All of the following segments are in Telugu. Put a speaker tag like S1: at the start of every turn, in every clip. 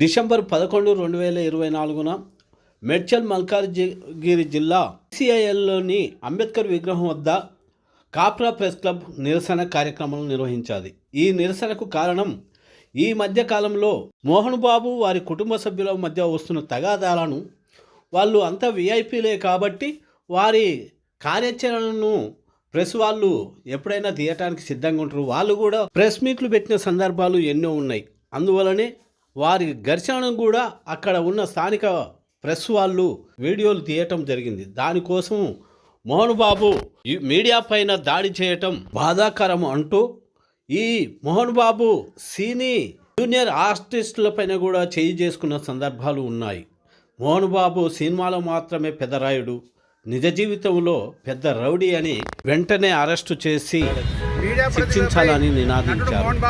S1: డిసెంబర్ పదకొండు రెండు వేల ఇరవై నాలుగున మెడ్చల్ మల్కాజ్గిరి జిల్లా సిఐఎల్లోని అంబేద్కర్ విగ్రహం వద్ద కాప్రా ప్రెస్ క్లబ్ నిరసన కార్యక్రమం నిర్వహించాలి ఈ నిరసనకు కారణం ఈ మధ్య కాలంలో మోహన్ బాబు వారి కుటుంబ సభ్యుల మధ్య వస్తున్న తగాదాలను వాళ్ళు అంత విఐపీలే కాబట్టి వారి కార్యాచరణను ప్రెస్ వాళ్ళు ఎప్పుడైనా తీయటానికి సిద్ధంగా ఉంటారు. వాళ్ళు కూడా ప్రెస్ మీట్లు పెట్టిన సందర్భాలు ఎన్నో ఉన్నాయి. అందువలనే వారి ఘర్షణను కూడా అక్కడ ఉన్న స్థానిక ప్రెస్ వాళ్ళు వీడియోలు తీయటం జరిగింది. దానికోసం మోహన్ బాబు మీడియా పైన దాడి చేయటం బాధాకరం అంటూ ఈ మోహన్ బాబు సినీ జూనియర్ ఆర్టిస్టుల పైన కూడా చేయి చేసుకున్న సందర్భాలు ఉన్నాయి. మోహన్ బాబు సినిమాలో మాత్రమే పెదరాయుడు. నిజ జీవితంలో పెద్ద రౌడీ అని వెంటనే అరెస్టు చేసి
S2: మీడియా
S1: శిక్షించాలని నినాదించారు.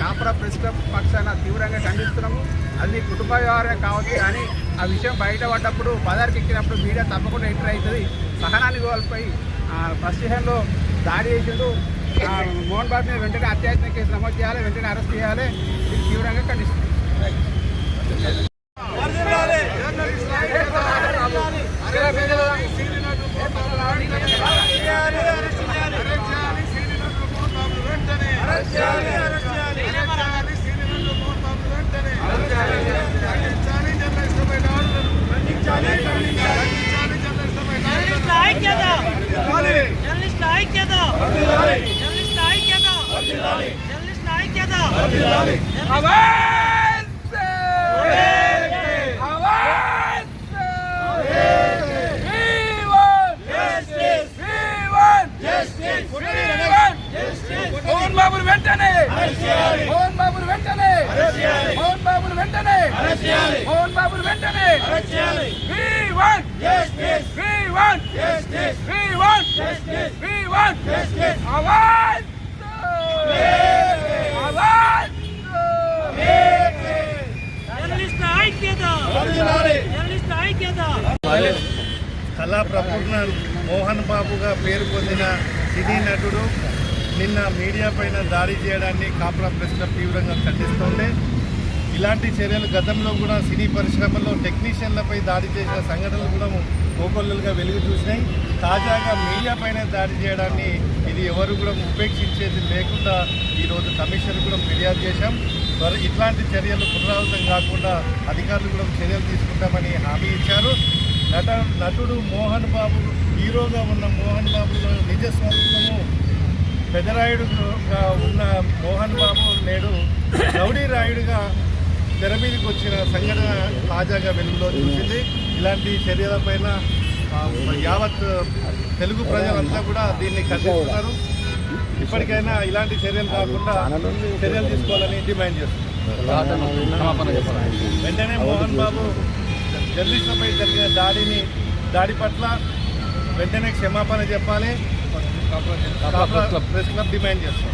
S1: Kapra press club.
S2: పక్షాన తీవ్రంగా ఖండిస్తున్నాము. అది కుటుంబ వ్యవహారం కావచ్చు కానీ ఆ విషయం బయట పడ్డప్పుడు బజార్కి ఎక్కినప్పుడు మీడియా తప్పకుండా ఎంటర్ అవుతుంది. సహనాన్ని కోల్పోయి స్టేషన్లో దాడి చేసిండు. ఆ, మోహన్ బాబు మీద వెంటనే అత్యాచార కేసు నమోదు చేయాలి వెంటనే అరెస్ట్ చేయాలి. తీవ్రంగా ఖండిస్తున్నాం.
S3: ఐక్యత! జర్నలిస్ట్ ఐక్యత! జర్నలిస్ట్ ఐక్యత! జర్నలిస్ట్
S2: మోహన్ బాబును వెంటనే! మోహన్ బాబును వెంటనే! మోహన్ బాబును వెంటనే! మోహన్ బాబును వెంటనే ఆవాజ్ ఆవాజ్
S4: కళా ప్రపూర్ణ మోహన్ బాబుగా పేరు పొందిన సినీ నటుడు నిన్న మీడియా పైన దాడి చేయడాన్ని కాపురా ప్రశ్న తీవ్రంగా ఖండిస్తోంది. ఇలాంటి చర్యలు గతంలో కూడా సినీ పరిశ్రమలో టెక్నీషియన్లపై దాడి చేసిన సంఘటనలు కూడా కోకొల్లలుగా వెలుగు చూసినాయి. తాజాగా మీడియా పైన దాడి చేయడాన్ని ఇది ఎవరు కూడా ఉపేక్షించేది లేకుండా ఈరోజు కమిషన్ కూడా ఫిర్యాదు చేశాం. మరి ఇట్లాంటి చర్యలు పునరావృతం కాకుండా అధికారులు కూడా చర్యలు తీసుకుంటామని హామీ ఇచ్చారు. నట నటుడు మోహన్ బాబు హీరోగా ఉన్న మోహన్ బాబులో నిజ స్వరూపము పెదరాయుడుగా ఉన్న మోహన్ బాబు నేడు రౌడీ రాయుడుగా తెర మీదకి వచ్చిన సంఘటన తాజాగా వెలుగులో చూసింది. ఇలాంటి చర్యలపైన యావత్ తెలుగు ప్రజలంతా కూడా దీన్ని ఖండిస్తున్నారు. ఇప్పటికైనా ఇలాంటి చర్యలు కాకుండా చర్యలు తీసుకోవాలని డిమాండ్ చేస్తున్నారు. వెంటనే మోహన్ బాబు జర్నలిస్టులపై జరిగిన దాడిని దాడి పట్ల వెంటనే క్షమాపణ చెప్పాలి. కాపురా ప్రెస్ క్లబ్ డిమాండ్ చేస్తాం